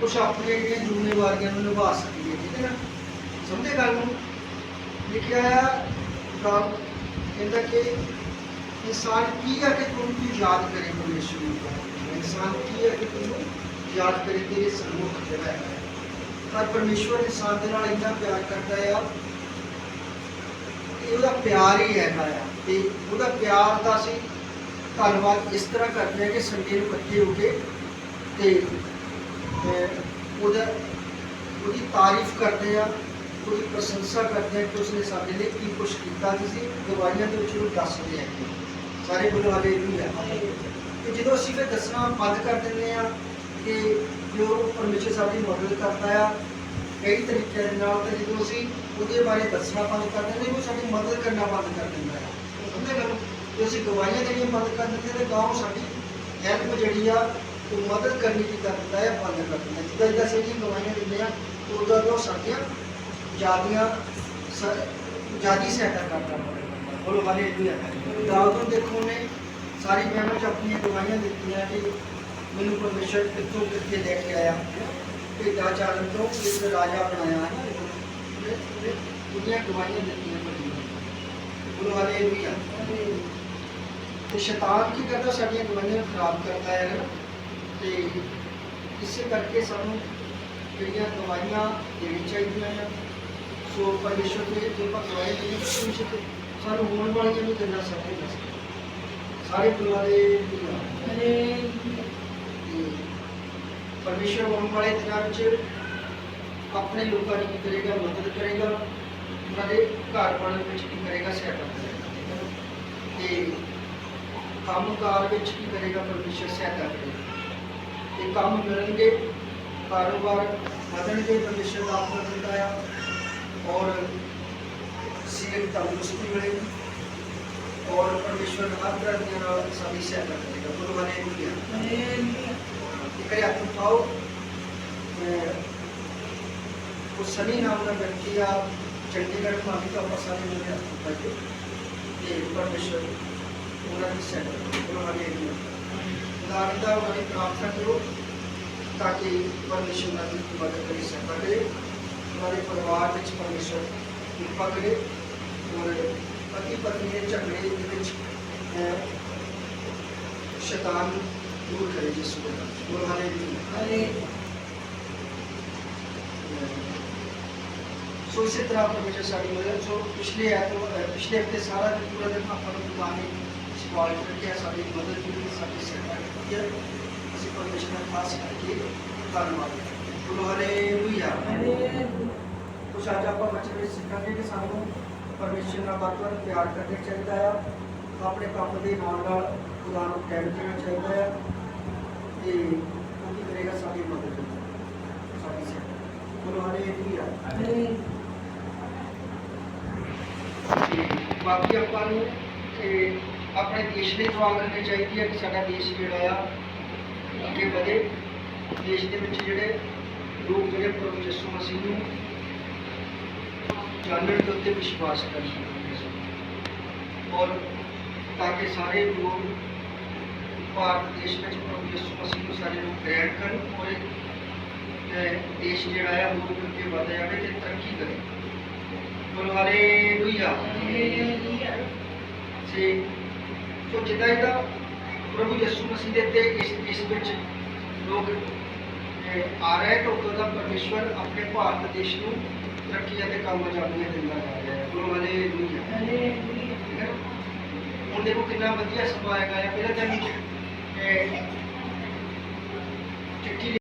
ਕੁਛ ਆਪਣੀਆਂ ਜਿਹੜੀਆਂ ਜ਼ਿੰਮੇਵਾਰੀਆਂ ਨੂੰ ਨਿਭਾ ਸਕੀਏ, ਠੀਕ ਹੈ ਨਾ? ਸਮਝੇ ਗੱਲ ਨੂੰ? ਲਿਖਿਆ ਆ ਰਾਮ ਕਹਿੰਦਾ ਕਿ ਇਨਸਾਨ ਕੀ ਹੈ ਕਿ ਤੂੰ ਕੀ ਯਾਦ ਕਰੇ ਪਰਮੇਸ਼ਵਰ ਨੂੰ? ਇਨਸਾਨ ਕੀ ਹੈ ਕਿ ਤੂੰ ਯਾਦ ਕਰੇ ਤੇਰੇ ਸਨਮੁਖ ਜਿਹੜਾ ਹੈ? ਪਰ ਪਰਮੇਸ਼ਵਰ ਇਨਸਾਨ ਦੇ ਨਾਲ ਇੰਨਾ ਪਿਆਰ ਕਰਦਾ ਆ ਇਹ ਉਹਦਾ ਪਿਆਰ ਹੀ ਹੈਗਾ ਆ। ਤੇ ਉਹਦਾ ਪਿਆਰ ਦਾ ਅਸੀਂ ਧੰਨਵਾਦ ਇਸ ਤਰ੍ਹਾਂ ਕਰਦੇ ਹਾਂ ਕਿ ਸੰਡੇ ਨੂੰ ਇਕੱਠੇ ਹੋ ਕੇ ਤੇ ਉਹਦਾ, ਉਹਦੀ ਤਾਰੀਫ ਕਰਦੇ ਆ ਉਹਦੀ ਪ੍ਰਸ਼ੰਸਾ ਕਰਦੇ ਆ ਕਿ ਉਸਨੇ ਸਾਡੇ ਲਈ ਕੀ ਕੁਛ ਕੀਤਾ। ਤੁਸੀਂ ਗਵਾਹੀਆਂ ਦੇ ਵਿੱਚ ਉਹ ਦੱਸਦੇ ਆ ਸਾਰੇ ਬੋਲੋ ਹਾਲੇਲੂਇਆ ਤੇ ਜਦੋਂ ਅਸੀਂ ਫਿਰ ਦੱਸਣਾ ਬੰਦ ਕਰ ਦਿੰਦੇ ਆ ਕਿ ਜੋ ਪਰਮੇਸ਼ਰ ਸਾਡੀ ਮਦਦ ਕਰਦਾ ਆ, ਕਈ ਤਰੀਕਿਆਂ ਦੇ ਨਾਲ ਤੇ ਜਦੋਂ ਅਸੀਂ ਉਹਦੇ ਬਾਰੇ ਦੱਸਣਾ ਬੰਦ ਕਰ ਦਿੰਦੇ ਉਹ ਸਾਡੀ ਮਦਦ ਕਰਨਾ ਬੰਦ ਕਰ ਦਿੰਦਾ ਆ। ਸਮਝੇ ਗੱਲ? ਜੇ ਅਸੀਂ ਗਵਾਹੀਆਂ ਦੇਣੀਆਂ ਬੰਦ ਕਰ ਦਿੰਦੇ ਤੇ ਗਾਉਂ ਸਾਡੀ ਹੈਲਪ ਜਿਹੜੀ ਆ ਉਹ ਮਦਦ ਕਰਨੀ ਕੀ ਕਰ ਦਿੰਦਾ ਹੈ ਬੰਦ ਕਰ ਦਿੰਦਾ ਜਿੱਦਾਂ ਜਿੱਦਾਂ ਅਸੀਂ ਇਹਦੀਆਂ ਗਵਾਹੀਆਂ ਦਿੰਦੇ ਆ ਉਦੋਂ ਉਹ ਸਾਡੀਆਂ ਜਿਆਦੀਆਂ ਜਿਆਦੀ ਸਹਾਇਤਾ ਕਰਦਾ ਬੋਲੋ ਹਾਲੇਲੂਇਆ ਦਾਊਦ ਨੂੰ ਦੇਖੋ ਨੇ ਸਾਰੀ ਬਹਿਣਾਂ ਚ ਆਪਣੀਆਂ ਗਵਾਹੀਆਂ ਦਿੱਤੀਆਂ ਕਿ ਮੈਨੂੰ ਪਰਮੇਸ਼ਰ ਕਿੱਥੋਂ ਕਿੱਥੇ ਲੈ ਕੇ ਆਇਆ। ਭੇਡਾਂ ਚਾਰਨ ਤੋਂ ਇੱਕ ਰਾਜਾ ਬਣਾਇਆ। ਹੈ ਉਹਨੇ- ਉਹਨੇ ਉਹਦੀਆਂ ਗਵਾਹੀਆਂ ਦਿੱਤੀਆਂ ਬੜੀਆਂ ਬੋਲੋ ਹਾਲੇਲੂਇਆ ਤੇ ਸ਼ੈਤਾਨ ਕੀ ਕਰਦਾ? ਸਾਡੀਆਂ ਗਵਾਹੀਆਂ ਖਰਾਬ ਕਰਦਾ ਹੈ। ਤੇ ਇਸੇ ਕਰਕੇ ਸਾਨੂੰ ਜਿਹੜੀਆਂ ਗਵਾਹੀਆਂ ਦੇਣੀ ਚਾਹੀਦੀਆਂ ਆ ਸੋ ਪਰਮੇਸ਼ਰ ਦੇ ਜੋ ਗਵਾਹੀ ਦੇਣੀ ਪਰਮੇਸ਼ਰ ਤੇ ਸਾਨੂੰ ਹੋਣ ਵਾਲੀਆਂ ਨੂੰ ਦੇਣਾ ਸਭ ਕੁਝ ਦੱਸਦਾ ਸਾਰੇ ਬੁਲਾਰੇ ਪਰਮੇਸ਼ਰ ਹੋਣ ਵਾਲੇ ਦਿਨਾਂ ਵਿੱਚ ਆਪਣੇ ਲੋਕਾਂ ਦੀ ਕੀ ਕਰੇਗਾ ਮਦਦ ਕਰੇਗਾ ਉਹਨਾਂ ਦੇ ਘਰ ਬਣਨ ਵਿੱਚ ਕੀ ਕਰੇਗਾ ਸਹਾਇਤਾ ਕਰੇਗਾ। ਤੇ ਕੰਮਕਾਰ ਵਿੱਚ ਕੀ ਕਰੇਗਾ ਪਰਮੇਸ਼ਰ ਸਹਾਇਤਾ ਕਰੇਗਾ। ਤੇ ਕੰਮ ਮਿਲਣਗੇ ਕਾਰੋਬਾਰ ਵਧਣਗੇ ਪਰਮੇਸ਼ਰ ਦਾ ਆਪਣਾ ਦਿੰਦਾ ਆ ਔਰ ਸਿਹਤ ਤੰਦਰੁਸਤੀ ਮਿਲੇਗੀ ਔਰ ਪਰਮੇਸ਼ਰ ਹਰ ਤਰ੍ਹਾਂ ਦੀਆਂ ਨਾਲ ਸਾਡੀ ਸਹਾਇਤਾ ਕਰੇਗਾ ਗੁਰੂ ਹਾਲੇਲੂਇਆ ਕਰੇ ਹੱਥ ਉਠਾਓ ਅਹ ਉਹ ਸਨੀ ਨਾਮ ਦਾ ਵਿਅਕਤੀ ਆ ਚੰਡੀਗੜ੍ਹ ਮਾਫੀ ਦਾ ਪਸਾਰੇ ਮੇਰੇ ਹੱਥ ਉੱਪਰ ਤੇ ਤੇ ਪਰਮੇਸ਼ਰ ਉਹਨਾਂ ਦੀ ਸਹਾਇਤਾ ਕਰੋ ਹਾਲੇਲੂਇਆ ਖੁਦਾਵੰਦ ਦਾ ਉਹਨਾਂ ਦੀ ਪ੍ਰਾਰਥਨਾ ਕਰੋ ਤਾਂ ਕਿ ਪਰਮੇਸ਼ਰ ਉਹਨਾਂ ਦੀ ਮਦਦ ਕਰੀ ਸਹਾਇਤਾ ਕਰੇ ਉਹਨਾਂ ਦੇ ਪਰਿਵਾਰ ਵਿੱਚ ਪਰਮੇਸ਼ਰ ਕਿਰਪਾ ਕਰੇ ਔਰ ਪਤੀ ਪਤਨੀ ਦੇ ਝਗੜੇ ਦੇ ਵਿੱਚ ਅਹ, ਸ਼ੈਤਾਨ ਦੂਰ ਕਰੇ ਜਿਸ ਨੂੰ ਗੁਰੂ ਹਾਲੇਲੂਇਆ ਸੋ ਇਸੇ ਤਰ੍ਹਾਂ ਪਰਮੇਸ਼ਰ ਸਾਡੀ ਮਦਦ ਸੋ ਨੇ ਸਾਡੀ ਮਦਦ ਕੀਤੀ ਸਾਡੀ ਸਹਾਇਤਾ ਕੀਤੀ ਹੈ ਅਸੀਂ ਪਰਮੇਸ਼ਰ ਦਾ ਖਾਸ ਕਰਕੇ ਧੰਨਵਾਦ ਗੁਰੂ ਹਾਲੇਲੂਇਆ ਕੁਛ ਅੱਜ ਆਪਾਂ ਬੱਚੇ ਵਿੱਚ ਸਿੱਖਾਂਗੇ ਕਿ ਸਾਨੂੰ ਪਰਮੇਸ਼ਰ ਨਾਲ ਵੱਧ ਪਿਆਰ ਕਰਨਾ ਚਾਹੀਦਾ ਆ ਆਪਣੇ ਕੰਮ ਦੇ ਨਾਲ ਨਾਲ ਖੁਦਾ ਨੂੰ ਟਾਈਮ ਦੇਣਾ ਚਾਹੀਦਾ ਆ ਤੇ ਉਹ ਕੀ ਕਰੇਗਾ ਸਾਡੀ ਮਦਦ ਸਾਡੀ ਸਹਾਇਤਾ ਗੁਰੂ ਹਾਲੇਲੂਇਆ ਬਾਕੀ ਆਪਾਂ ਨੂੰ ਇਹ ਆਪਣੇ ਦੇਸ਼ ਲਈ ਦੁਆ ਕਰਨੀ ਚਾਹੀਦੀ ਹੈ ਕਿ ਸਾਡਾ ਦੇਸ਼ ਜਿਹੜਾ ਆ ਅੱਗੇ ਵਧੇ। ਦੇਸ਼ ਦੇ ਵਿੱਚ ਜਿਹੜੇ ਲੋਕ ਜਿਹੜੇ ਪ੍ਰਭੂ ਯਿਸੂ ਮਸੀਹ ਨੂੰ ਜਾਣਨ ਦੇ ਉੱਤੇ ਵਿਸ਼ਵਾਸ ਕਰਨ ਔਰ ਤਾਂ ਕਿ ਸਾਰੇ ਲੋਕ ਭਾਰਤ ਦੇਸ਼ ਵਿੱਚ ਪ੍ਰਭੂ ਯਿਸੂ ਮਸੀਹ ਨੂੰ ਸਾਰੇ ਲੋਕ ਗ੍ਰਹਿਣ ਕਰਨ ਔਰ ਦੇਸ਼ ਜਿਹੜਾ ਹੈ ਹੋਰ ਅੱਗੇ ਵਧ ਜਾਵੇ ਤੇ ਤਰੱਕੀ ਕਰੇ। ਬੋਲੋ ਹਾਲੇਲੂਇਆ ਸੇ ਸੋ ਜਿੱਦਾਂ ਜਿੱਦਾਂ ਪ੍ਰਭੂ ਯਿਸੂ ਮਸੀਹ ਦੇ ਤੇ ਇਸ ਇਸ ਵਿੱਚ ਲੋਕ ਆ ਰਹੇ ਤਾਂ ਉਦੋਂ ਦਾ ਪਰਮੇਸ਼ਵਰ ਆਪਣੇ ਭਾਰਤ ਦੇਸ਼ ਨੂੰ ਤਰੱਕੀ ਅਤੇ ਕਾਮਯਾਬੀਆਂ ਦਿੰਦਾ ਜਾ ਰਿਹਾ ਹੈ। ਬੋਲੋ ਹਾਲੇਲੂਇਆ ਠੀਕ ਹੈ ਨਾ? ਹੁਣ ਦੇਖੋ ਕਿੰਨਾ ਵਧੀਆ ਸਮਾਂ ਹੈਗਾ ਪਹਿਲਾਂ ਤਾਂ